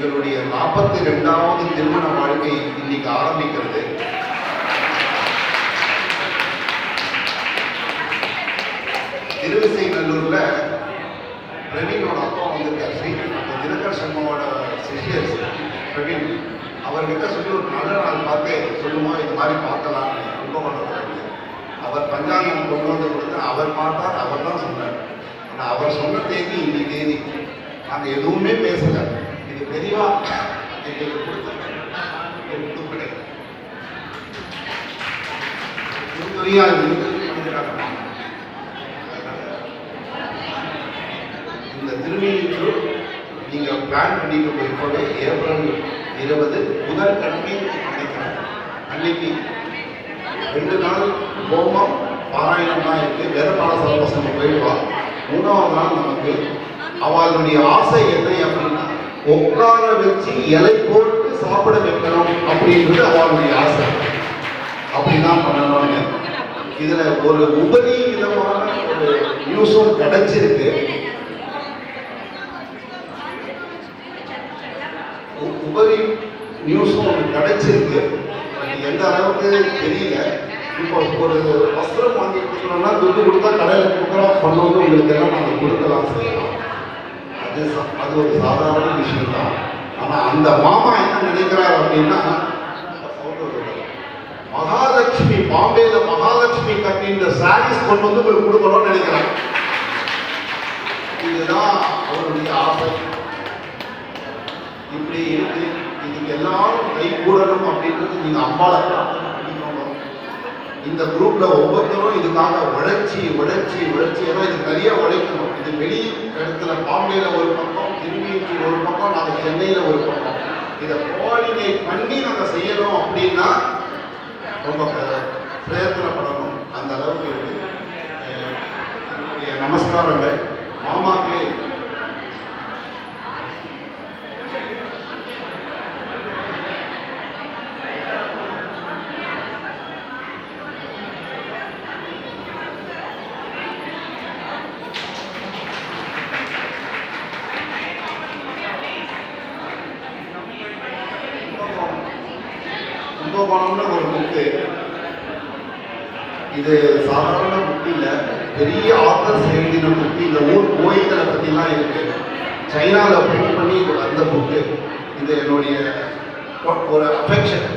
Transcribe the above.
எங்களுடைய நாற்பத்தி ரெண்டாவது திருமண வாழ்க்கை இன்னைக்கு ஆரம்பிக்கிறது. திருவிசைநல்லூர்ல பிரவீனோட அப்பா வந்திருக்கார் ஸ்ரீ அந்த தினகர் சர்மாவோட சிஷியர்ஸ் பிரவீன் அவர்கிட்ட சொல்லி ஒரு நல்ல நாள் பார்த்து சொல்லுமா இது மாதிரி பார்க்கலாம் கும்பகோணத்தில் அவர் பஞ்சாங்கம் கொண்டு வந்து கொடுத்து அவர் பார்த்தார் அவர் தான் சொன்னார். ஆனால் அவர் சொன்ன தேதி இன்னைக்கு தேதி. நாங்கள் எதுவுமே பேசலை. இது பெரியவா எங்களுக்கு கொடுத்த ஒரு இந்த திருநெல்வேலி நீங்கள் பிளான் பண்ணிட்டு போயிருக்கோட ஏப்ரல் இருபது புதன்கிழமை நினைக்கிறேன் அன்னைக்கு ரெண்டு நாள் ஹோமம் பாராயணம் தான் இருக்கு. வேதபாட சர்வசனம் போயிடுவா மூணாவது நாள் நமக்கு அவளுடைய ஆசை என்ன? அப்படின்னா உட்கார வச்சு இலை போட்டு சாப்பிட வைக்கணும் அப்படின்றது அவளுடைய ஆசை. அப்படிதான் பண்ணணும்னு. இதுல ஒரு உபரி விதமான ஒரு நியூஸும் கிடைச்சிருக்கு. உபரி நியூஸும் ஒன்று கிடைச்சிருக்கு. எந்த அளவுக்கு தெரியல. இப்போ ஒரு வஸ்திரம் வாங்கி கொடுக்கணும்னா துட்டு கொடுத்தா கடையில் கொடுக்குறோம் பண்ணணும் உங்களுக்கு எல்லாம் நாங்கள் கொடுக்கலாம் செய்யலாம். அது அது ஒரு சாதாரண விஷயம் தான் ஆனால் அந்த மாமா என்ன நினைக்கிறார் அப்படின்னா மகாலட்சுமி பாம்பேல மகாலட்சுமி கட்டின்ற சாரீஸ் கொண்டு வந்து உங்களுக்கு கொடுக்கணும்னு நினைக்கிறார் இதுதான் அவருடைய ஆசை. இப்படி இருக்கு. இதுக்கு எல்லாரும் கை கூடணும் அப்படின்றது நீங்க அம்பாளை பிரார்த்தனை இந்த குரூப்ல ஒவ்வொருத்தரும் இதுக்காக உழைச்சி உழைச்சி உழைச்சி ஏன்னா இது நிறைய உழைக்கணும். இது வெளி இடத்துல பாம்பேல ஒரு பக்கம் திரும்பிக்கு ஒரு பக்கம் நாங்கள் சென்னையில ஒரு பக்கம். இதை கோஆர்டினேட் பண்ணி நாங்கள் செய்யணும் அப்படின்னா ரொம்ப பிரயத்தனப்படணும். அந்த அளவுக்கு இருக்கு. என்னுடைய நமஸ்காரங்கள். மாமா கும்பகோணம்னு ஒரு புக்கு இது சாதாரண புக்கு இல்லை. பெரிய ஆத்தர்ஸ் எழுதின புக்கு இந்த ஊர் கோயில்களை பற்றிலாம் இருக்கு. சைனாவில் பிரிண்ட் பண்ணி அந்த புக்கு இது என்னுடைய ஒரு அஃபெக்ஷன்